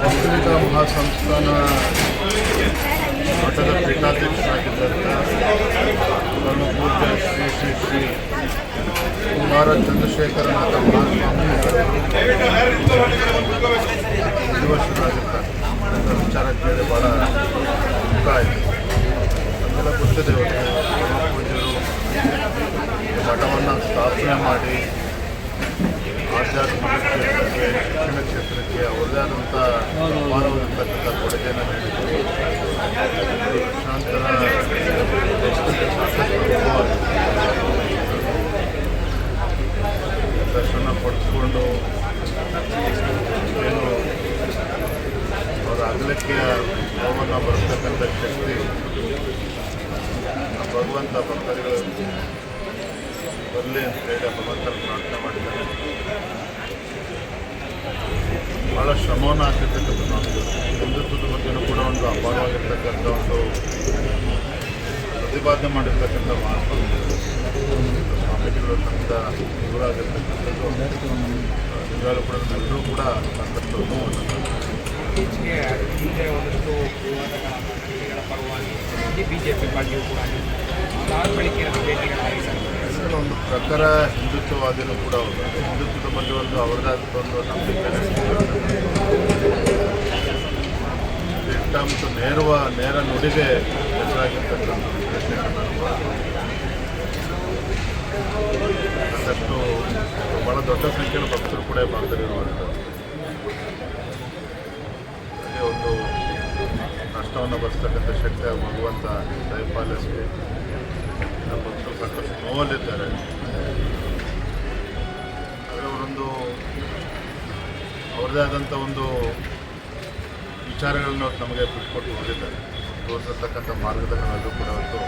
ಪತ್ರಿಕ ಮಹಾಸಂಸ್ಥಾನ ಮಠದ ಪೀಠಾಧ್ಯಕ್ಷರಾಗಿದ್ದಂಥ ಪರಮ ಪೂಜ್ಯ ಶ್ರೀ ಶ್ರೀ ಶ್ರೀ ಕುಮಾರ ಚಂದ್ರಶೇಖರನಾಥ ಮಹಾಸ್ವಾಮಿ ವಿಧಿವಶರಾಗಿರ್ತಾರೆ ಅಂತ ವಿಚಾರ ಕೇಳಿ ಭಾಳ ದುಃಖ ಆಯಿತು. ಅದೆಲ್ಲ ಗೊತ್ತಿದೆ ಪೂಜ್ಯರು ಮಠವನ್ನು ಸ್ಥಾಪನೆ ಮಾಡಿ ಶಿಕ್ಷಣ ಕ್ಷೇತ್ರಕ್ಕೆ ಅವರದೇ ಆದಂಥ ಅಪಾರವಾಗಿರ್ತಕ್ಕಂಥ ಕೊಡುಗೆಯನ್ನು ನೀಡಿದರು ಲಕ್ಷಾಂತರ ದರ್ಶನ ಪಡೆದುಕೊಂಡು ಏನು ಅವರ ಅಗಲಕ್ಕೆ ನೋವನ್ನು ಬರ್ತಕ್ಕಂಥ ಶಕ್ತಿ, ಭಗವಂತ ಭಕ್ತರುಗಳು ಬರಲಿ ಅಂತ ಹೇಳಿ ಭಗವಂತನ ಭಾಳ ಶ್ರಮವನ್ನು ಹಾಕಿರ್ತಕ್ಕಂಥ ನಾವು. ಹಿಂದುತ್ವದ ಬಗ್ಗೆನೂ ಕೂಡ ಒಂದು ಅಪಾರವಾಗಿರ್ತಕ್ಕಂಥ ಒಂದು ಪ್ರತಿಪಾದನೆ ಮಾಡಿರ್ತಕ್ಕಂಥ ಮಹಾತ್ಮ ಸ್ವಾಮೀಜಿಗಳು ತಮ್ಮಿಂದ ದೂರಾಗಿರ್ತಕ್ಕಂಥದ್ದು. ನಿಜವಾಗ್ಲೂ ಕೂಡ ಎಲ್ಲರೂ ಕೂಡ ಇತ್ತೀಚೆಗೆ ಹಿಂದೆ ಒಂದಷ್ಟು ಪರವಾಗಿ ಬಿ ಜೆ ಬಿಜೆಪಿ ಪಾರ್ಟಿಯು ಕೂಡ ಅದಾದ ಬಳಿಕೆ ಭೇಟಿಗಳಾಗಿ ಸರ್. ಪ್ರಕಾರ ಹಿಂದುತ್ವವಾದಿನೂ ಕೂಡ ಹೌದು ಹಿಂದುತ್ವದ ಬಗ್ಗೆ ಒಂದು ಅವರದಾದ ಒಂದು ನಂಬಿಕೆ ದಿಟ್ಟ ಮತ್ತು ನೇರವ, ನೇರ ನುಡಿಗೆ ಹೆಸರಾಗಿರ್ತಕ್ಕಂಥ ಬಹಳ ದೊಡ್ಡ ಸಂಖ್ಯೆಯ ಭಕ್ತರು ಕೂಡ ಈ ಭಾಗದಲ್ಲಿ ಮಾಡಿದ್ದಾರೆ ಒಂದು ನಷ್ಟವನ್ನು ಬರ್ತಕ್ಕಂಥ ಶಕ್ತಿ ಭಗವಂತ ದಯಪಾಲಿಸಿ ನಮ್ಮ ಭಕ್ತರು ಸಾಕಷ್ಟು ನೋವಲ್ಲಿದ್ದಾರೆ. ಅವ್ರದೇ ಆದಂಥ ಒಂದು ವಿಚಾರಗಳನ್ನು ಅವ್ರು ನಮಗೆ ಬಿಟ್ಕೊಟ್ಟು ಹೋಗಿದ್ದಾರೆ. ತೋರಿಸಿರ್ತಕ್ಕಂಥ ಮಾರ್ಗದಲ್ಲಿ ನಾವೆಲ್ಲರೂ ಕೂಡ ಅವತ್ತು